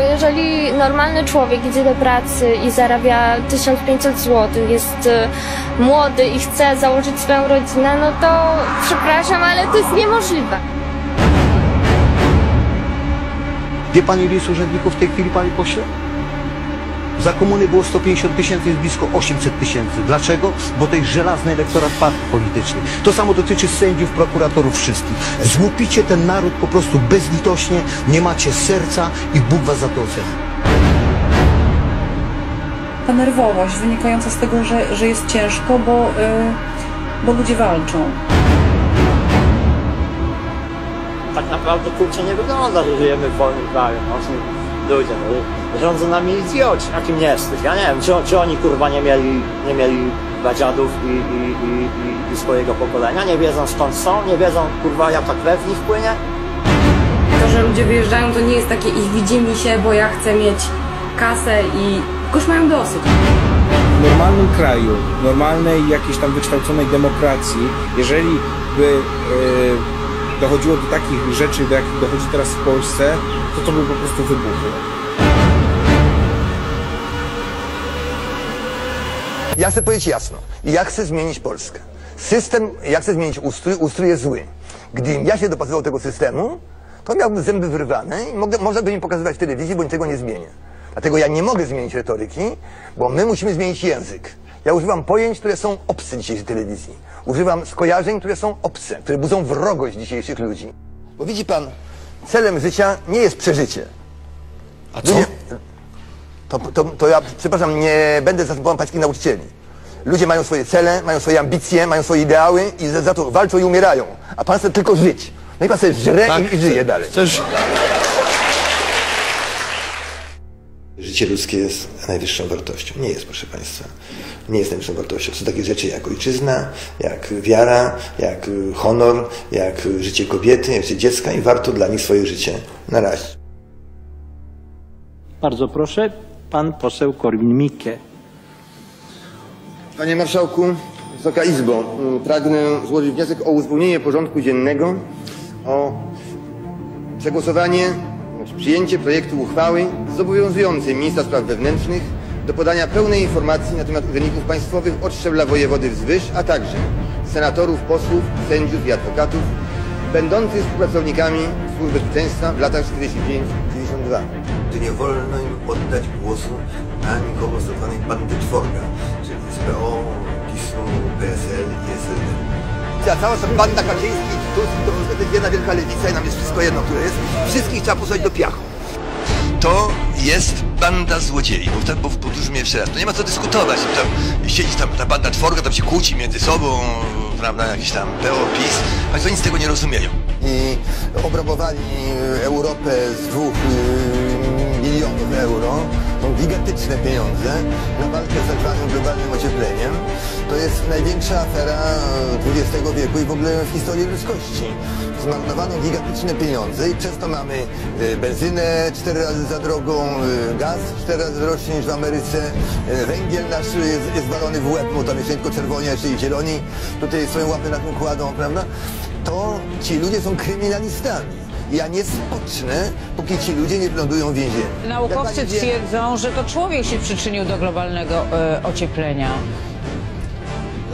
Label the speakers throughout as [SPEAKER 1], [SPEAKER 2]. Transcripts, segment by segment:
[SPEAKER 1] bo jeżeli normalny człowiek idzie do pracy i zarabia 1500 zł, jest y, młody i chce założyć swoją rodzinę, no to przepraszam, ale to jest niemożliwe.
[SPEAKER 2] Wie pani, ile jest urzędników w tej chwili, panie pośle? Za komuny było 150 tysięcy, jest blisko 800 tysięcy. Dlaczego? Bo to jest żelazny elektorat partii politycznych. To samo dotyczy sędziów, prokuratorów, wszystkich. Złupicie ten naród po prostu bezlitośnie, nie macie serca i Bóg was za to oceni.
[SPEAKER 3] ta nerwowość wynikająca z tego, że, że jest ciężko, bo, y, bo ludzie walczą.
[SPEAKER 4] tak naprawdę kurczę nie wygląda, że żyjemy w wolnym kraju. No, są ludzie, no, rządzą nami idioci, jakim jesteś. Ja nie wiem, czy, czy oni kurwa nie mieli, nie mieli dziadów i, i, i, i, i swojego pokolenia, nie wiedzą skąd są, nie wiedzą kurwa jak ta krew w nich płynie.
[SPEAKER 5] To, że ludzie wyjeżdżają, to nie jest takie ich widzimy się, bo ja chcę mieć kasę i już mają dosyć.
[SPEAKER 6] w normalnym kraju, normalnej jakiejś tam wykształconej demokracji, jeżeli by e, dochodziło do takich rzeczy, do jakich dochodzi teraz w Polsce, to to by po prostu wybuchło.
[SPEAKER 7] Ja chcę powiedzieć jasno. Ja chcę zmienić Polskę. System, ja chcę zmienić ustrój, ustrój jest zły. Gdybym ja się dopasował do tego systemu, to miałbym zęby wyrwane i mogę, można by mi pokazywać w telewizji, bo niczego nie zmienię. Dlatego ja nie mogę zmienić retoryki, bo my musimy zmienić język. Ja używam pojęć, które są obce dzisiejszej telewizji. Używam skojarzeń, które są obce, które budzą wrogość dzisiejszych ludzi. Bo widzi pan, celem życia nie jest przeżycie.
[SPEAKER 2] A co?
[SPEAKER 7] Ludzie, to, to, to ja, przepraszam, nie będę zastępował pańskich nauczycieli. Ludzie mają swoje cele, mają swoje ambicje, mają swoje ideały i za, za to walczą i umierają. A pan chce tylko żyć. No i pan sobie żre i, i żyje dalej.
[SPEAKER 2] Chcesz...
[SPEAKER 8] Życie ludzkie jest najwyższą wartością. Nie jest, proszę Państwa. Nie jest najwyższą wartością. Są takie rzeczy jak ojczyzna, jak wiara, jak honor, jak życie kobiety, jak życie dziecka i warto dla nich swoje życie narazić.
[SPEAKER 4] Bardzo proszę, pan poseł Korwin-Mikke.
[SPEAKER 7] Panie Marszałku, Wysoka Izbo, mm, pragnę złożyć wniosek o uzupełnienie porządku dziennego o przegłosowanie, przyjęcie projektu uchwały zobowiązującej ministra spraw wewnętrznych do podania pełnej informacji na temat urzędników państwowych od szczebla wojewody wzwyż, a także senatorów, posłów, sędziów i adwokatów będących współpracownikami służb bezpieczeństwa w latach 45-52.
[SPEAKER 8] Że nie wolno im oddać głosu na nikogo z tak zwanej bandy czworga, czyli z PO, PiSu, PSL i SLD.
[SPEAKER 7] Ta cała ta banda Kaczyński, Tusk, to jest jedna wielka lewica i nam jest wszystko jedno, które jest. Wszystkich trzeba posłać do piachu.
[SPEAKER 9] To jest banda złodziei, bo, bo powtórzmy jeszcze raz, to nie ma co dyskutować, tam siedzi tam ta banda czworga, tam się kłóci między sobą, prawda, jakiś tam PO, PiS, Państwo nic z tego nie rozumieją.
[SPEAKER 7] I obrabowali Europę z dwóch y, milionów euro. Gigantyczne pieniądze na walkę z tak zwanym globalnym ociepleniem. To jest największa afera XX wieku i w ogóle w historii ludzkości. Zmarnowano gigantyczne pieniądze i przez to mamy y, benzynę cztery razy za drogą, y, gaz cztery razy droższy niż w Ameryce, węgiel nasz jest, jest w łeb, bo tam nie tylko czerwoni, a jeszcze i zieloni tutaj swoją łapę na tym kładą, prawda? To ci ludzie są kryminalistami. Ja nie spocznę, póki ci ludzie nie lądują w więzieniu.
[SPEAKER 10] Naukowcy twierdzą, że to człowiek się przyczynił do globalnego e, ocieplenia.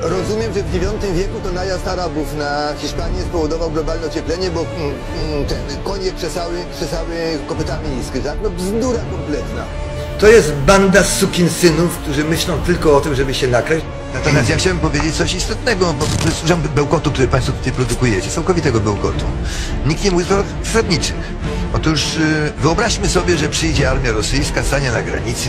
[SPEAKER 7] Rozumiem, że w IX wieku to najazd Arabów na Hiszpanię spowodował globalne ocieplenie, bo mm, mm, te konie krzesały, krzesały kopytami iskry, tak? No bzdura kompletna. To jest banda sukinsynów, którzy myślą tylko o tym, żeby się nakraść. Natomiast ja chciałem powiedzieć coś istotnego, bo to jest udział bełkotu, który Państwo tutaj produkujecie, całkowitego bełkotu. Nikt nie mówi o zasadniczych. Otóż y, wyobraźmy sobie, że przyjdzie armia rosyjska, stanie na granicy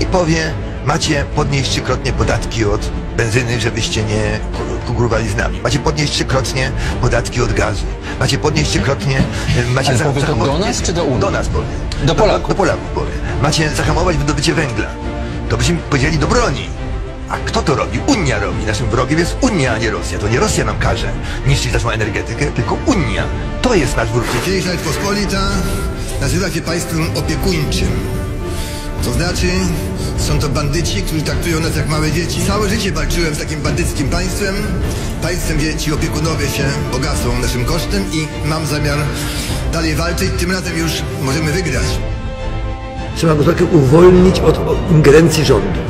[SPEAKER 7] i powie, macie podnieść trzykrotnie podatki od benzyny, żebyście nie ku- konkurowali z nami. Macie podnieść trzykrotnie podatki od gazu. Macie podnieść trzykrotnie... y, Macie
[SPEAKER 11] Ale
[SPEAKER 7] za-
[SPEAKER 11] powie to do nas czy do Unii?
[SPEAKER 7] Do nas powie.
[SPEAKER 11] Do Polaków.
[SPEAKER 7] Do, do Polaków powie. Macie zahamować wydobycie węgla. To byśmy powiedzieli do broni. A kto to robi? Unia robi. Naszym wrogiem jest Unia, a nie Rosja. To nie Rosja nam każe niszczyć naszą energetykę, tylko Unia. To jest nasz wróg. Kiedyś Rzeczpospolita nazywa się państwem opiekuńczym. To znaczy, są to bandyci, którzy traktują nas jak małe dzieci. Całe życie walczyłem z takim bandyckim państwem. Państwem, gdzie ci opiekunowie się bogacą naszym kosztem i mam zamiar dalej walczyć. Tym razem już możemy wygrać.
[SPEAKER 12] Trzeba gospodarkę uwolnić od od ingerencji rządu.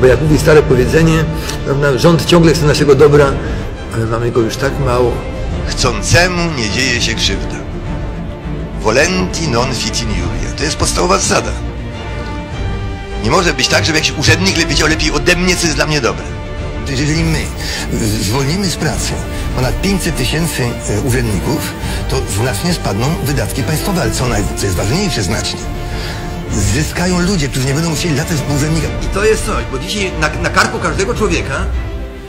[SPEAKER 12] Bo jak mówi stare powiedzenie, prawda, rząd ciągle chce naszego dobra, ale mamy go już tak mało.
[SPEAKER 13] Chcącemu nie dzieje się krzywda. Volenti non fit in iuria. To jest podstawowa zasada. Nie może być tak, żeby jakiś urzędnik wiedział lepiej ode mnie, co jest dla mnie dobre.
[SPEAKER 7] Jeżeli my zwolnimy z pracy ponad 500 tysięcy e, urzędników, to znacznie spadną wydatki państwowe, ale co, naj, co jest ważniejsze znacznie. Zyskają ludzie, którzy nie będą musieli latać w urzędnika.
[SPEAKER 12] I to jest coś, bo dzisiaj na, na karku każdego człowieka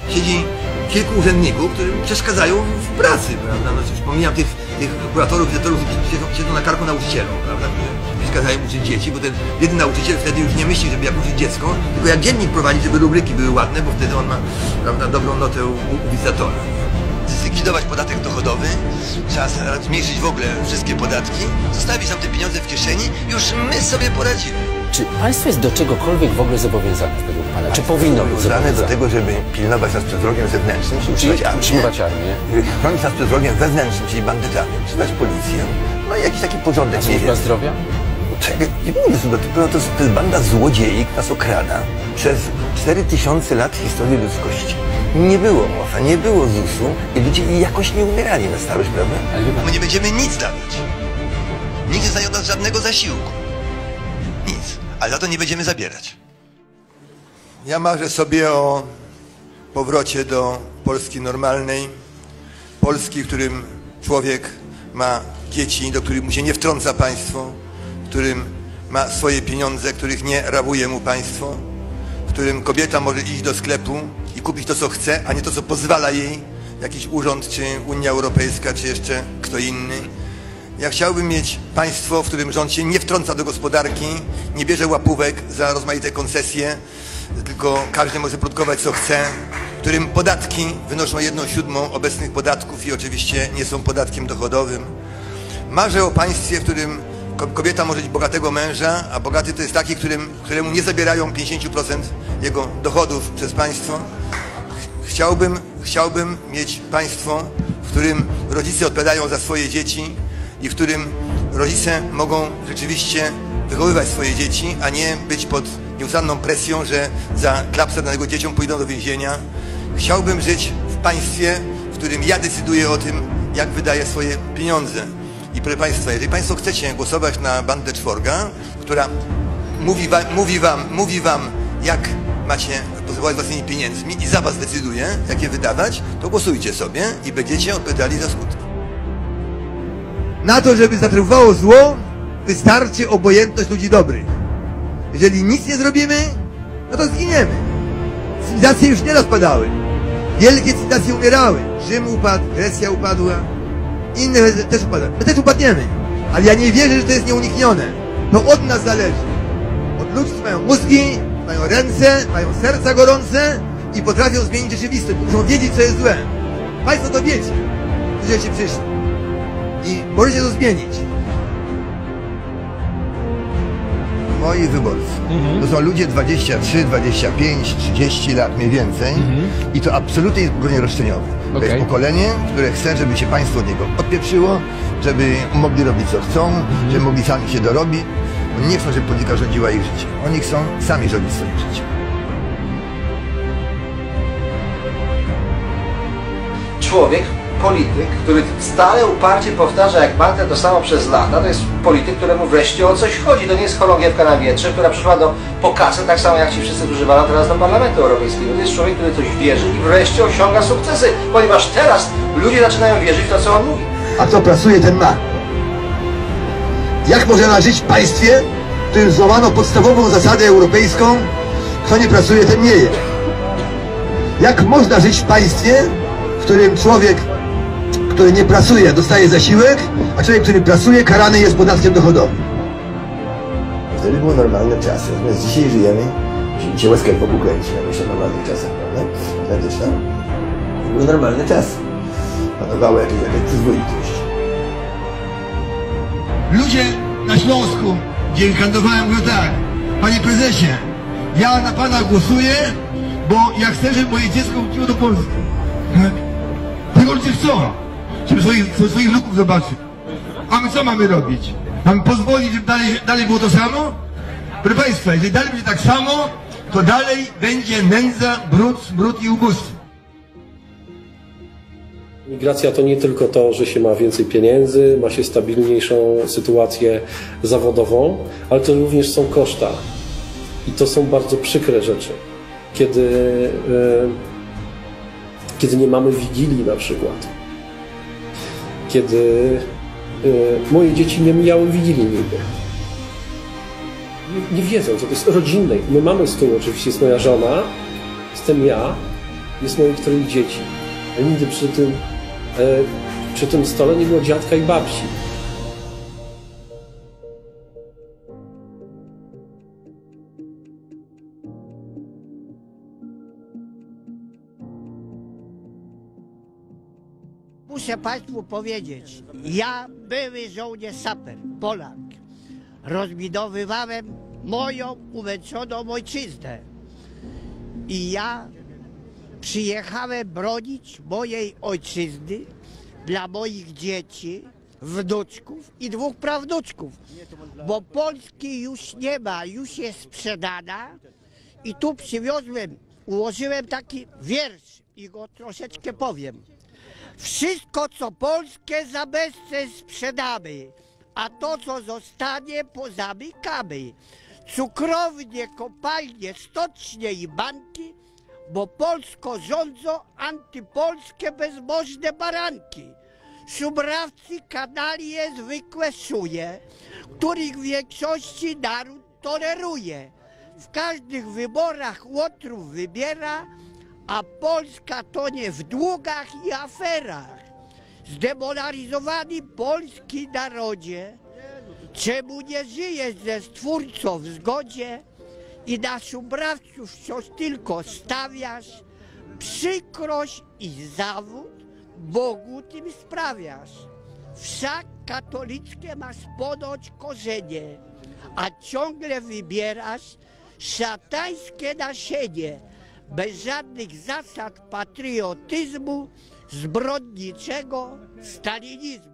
[SPEAKER 12] siedzi kilku urzędników, którzy przeszkadzają w pracy, prawda? No już pomijam tych, tych kuratorów, dyrektorów, którzy siedzą, siedzą na karku nauczycielom, prawda? Przeszkadzają uczyć dzieci, bo ten jeden nauczyciel wtedy już nie myśli, żeby jak uczyć dziecko, tylko jak dziennik prowadzić, żeby rubryki były ładne, bo wtedy on ma, prawda, dobrą notę u, u wizytatora.
[SPEAKER 13] Zlikwidować podatek dochodowy, trzeba zmniejszyć w ogóle wszystkie podatki, zostawić nam te pieniądze w kieszeni, już my sobie poradzimy.
[SPEAKER 11] Czy państwo jest do czegokolwiek w ogóle zobowiązane według pana? Czy powinno być
[SPEAKER 7] Zobowiązane do tego, żeby pilnować nas przed wrogiem zewnętrznym, czyli utrzymać armię.
[SPEAKER 11] utrzymywać armię.
[SPEAKER 7] Chronić nas przed wrogiem wewnętrznym, czyli bandytami, utrzymać policję. No i jakiś taki porządek mniej
[SPEAKER 11] Służba zdrowia?
[SPEAKER 7] Czekaj, nie mówię sobie, to, to, jest, to jest banda złodziei, która nas okrada przez 4000 lat historii ludzkości. Nie było OFA, nie było ZUS-u i ludzie jakoś nie umierali na starość, prawda?
[SPEAKER 13] My nie będziemy nic dawać. Nikt nie zdaje od nas żadnego zasiłku. Nic. Ale za to nie będziemy zabierać.
[SPEAKER 7] Ja marzę sobie o powrocie do Polski normalnej. Polski, w którym człowiek ma dzieci, do których mu się nie wtrąca państwo, którym ma swoje pieniądze, których nie rabuje mu państwo, w którym kobieta może iść do sklepu i kupić to, co chce, a nie to, co pozwala jej jakiś urząd, czy Unia Europejska, czy jeszcze kto inny. Ja chciałbym mieć państwo, w którym rząd się nie wtrąca do gospodarki, nie bierze łapówek za rozmaite koncesje, tylko każdy może produkować co chce, w którym podatki wynoszą jedną siódmą obecnych podatków i oczywiście nie są podatkiem dochodowym. Marzę o państwie, w którym kobieta może mieć bogatego męża, a bogaty to jest taki, którym, któremu nie zabierają 50% jego dochodów przez państwo. Chciałbym, chciałbym mieć państwo, w którym rodzice odpowiadają za swoje dzieci i w którym rodzice mogą rzeczywiście wychowywać swoje dzieci, a nie być pod nieustanną presją, że za klapsę danego dzieciom pójdą do więzienia. Chciałbym żyć w państwie, w którym ja decyduję o tym, jak wydaję swoje pieniądze. I proszę Państwa, jeżeli Państwo chcecie głosować na bandę czworga, która mówi wam, mówi wam, mówi wam jak macie pozwalać własnymi pieniędzmi i za was decyduje, jak je wydawać, to głosujcie sobie i będziecie odpowiadali za skutki. Na to, żeby zatrwało zło, wystarczy obojętność ludzi dobrych. Jeżeli nic nie zrobimy, no to zginiemy. Cywilizacje już nie rozpadały. Wielkie cywilizacje umierały. Rzym upadł, Grecja upadła, inne też upadały. My też upadniemy. Ale ja nie wierzę, że to jest nieuniknione. To od nas zależy. Od ludzi, którzy mają mózgi, mają ręce, mają serca gorące i potrafią zmienić rzeczywistość. Muszą wiedzieć, co jest złe. Państwo to wiecie, że się przyszli. I możecie to zmienić. Moi wyborcy. To są ludzie 23, 25, 30 lat mniej więcej. I to absolutnie jest pokolenie roszczeniowe. To jest pokolenie, które chce, żeby się państwo od niego odpieprzyło, żeby mogli robić co chcą, żeby mogli sami się dorobić. Oni nie chcą, żeby polityka rządziła ich życiem. Oni chcą sami rządzić swoim życiem.
[SPEAKER 14] człowiek, polityk, który stale uparcie powtarza jak mantrę to samo przez lata, to jest polityk, któremu wreszcie o coś chodzi. To nie jest chorągiewka na wietrze, która przyszła do pokazy, tak samo jak ci wszyscy, którzy teraz do Parlamentu Europejskiego. To jest człowiek, który coś wierzy i wreszcie osiąga sukcesy, ponieważ teraz ludzie zaczynają wierzyć w to, co on mówi.
[SPEAKER 12] A kto pracuje, ten ma. Jak można żyć w państwie, w którym złamano podstawową zasadę europejską, kto nie pracuje, ten nie je. Jak można żyć w państwie, w którym człowiek, który nie pracuje, dostaje zasiłek, a człowiek, który pracuje, karany jest podatkiem dochodowym? Wtedy były normalne czasy, natomiast dzisiaj żyjemy, się łezkę wokół kręci, jak myślę o normalnych czasach, prawda? Tam. Były normalne czasy. Panowała jakaś, jakaś przyzwoitość. Ludzie na Śląsku, gdzie kandydowałem, mówią tak, panie prezesie, ja na pana głosuję, bo ja chcę, żeby moje dziecko wróciło do Polski. Tego ludzie chcą, żeby swoich, swoich wnuków zobaczyć. A my co mamy robić? Mamy pozwolić, żeby dalej, dalej było to samo?
[SPEAKER 7] Proszę Państwa, jeżeli dalej będzie tak samo, to dalej będzie nędza, brud, brud i ubóstwo.
[SPEAKER 15] Migracja to nie tylko to, że się ma więcej pieniędzy, ma się stabilniejszą sytuację zawodową, ale to również są koszta. I to są bardzo przykre rzeczy. Kiedy, e, kiedy nie mamy wigilii na przykład. Kiedy e, moje dzieci nie miały wigilii nigdy. Nie, wiedzą, co to jest rodzinne. My mamy stół, oczywiście jest moja żona, jestem ja, jest moich troje dzieci. Ale nigdy przy tym, e, przy tym stole nie było dziadka i babci.
[SPEAKER 16] Muszę Państwu powiedzieć, ja były żołnierz saper, Polak. Rozbudowywałem moją umęczoną ojczyznę. I ja przyjechałem bronić mojej ojczyzny dla moich dzieci, wnuczków i dwóch prawnuczków. Bo Polski już nie ma, już jest sprzedana. I tu przywiozłem, ułożyłem taki wiersz i go troszeczkę powiem. Wszystko, co polskie za bezcen sprzedamy, a to, co zostanie, pozamykamy. Cukrownie, kopalnie, stocznie i banki, bo Polsko rządzą antypolskie bezbożne baranki. Szubrawcy kanalie zwykłe szuje, których większości naród toleruje. W każdych wyborach łotrów wybiera, a Polska tonie w długach i aferach. Zdemoralizowany polski narodzie, czemu nie żyjesz ze Stwórcą w zgodzie i na szubrawców wciąż tylko stawiasz, przykrość i zawód Bogu tym sprawiasz. Wszak katolickie masz ponoć korzenie, a ciągle wybierasz szatańskie nasienie, bez żadnych zasad patriotyzmu, zbrodniczego stalinizmu.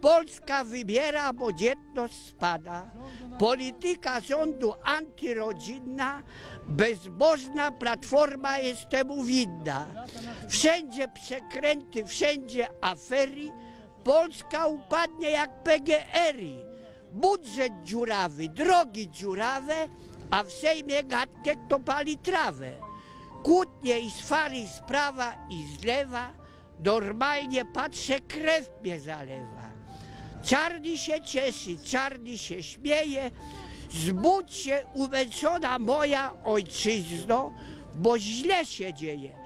[SPEAKER 16] Polska wybiera, bo dzietność spada. Polityka rządu antyrodzinna, bezbożna platforma jest temu winna. Wszędzie przekręty, wszędzie afery. Polska upadnie jak PGR-y. Budżet dziurawy, drogi dziurawe, a w Sejmie gadkę kto pali trawę. Kłótnie i swary z prawa i z lewa, normalnie patrzę, krew mnie zalewa. Czarny się cieszy, czarny się śmieje, zbudź się umęczona moja ojczyzno, bo źle się dzieje,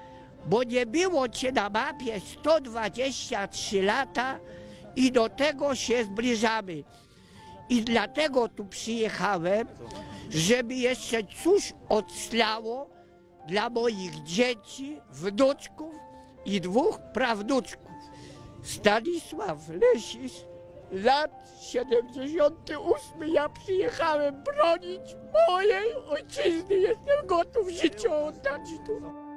[SPEAKER 16] bo nie było cię na mapie 123 lata i do tego się zbliżamy. I dlatego tu przyjechałem, żeby jeszcze coś odslało dla moich dzieci, wnuczków i dwóch prawnuczków. Stanisław Lesis, lat 78. Ja przyjechałem bronić mojej ojczyzny. Jestem gotów życie oddać tu.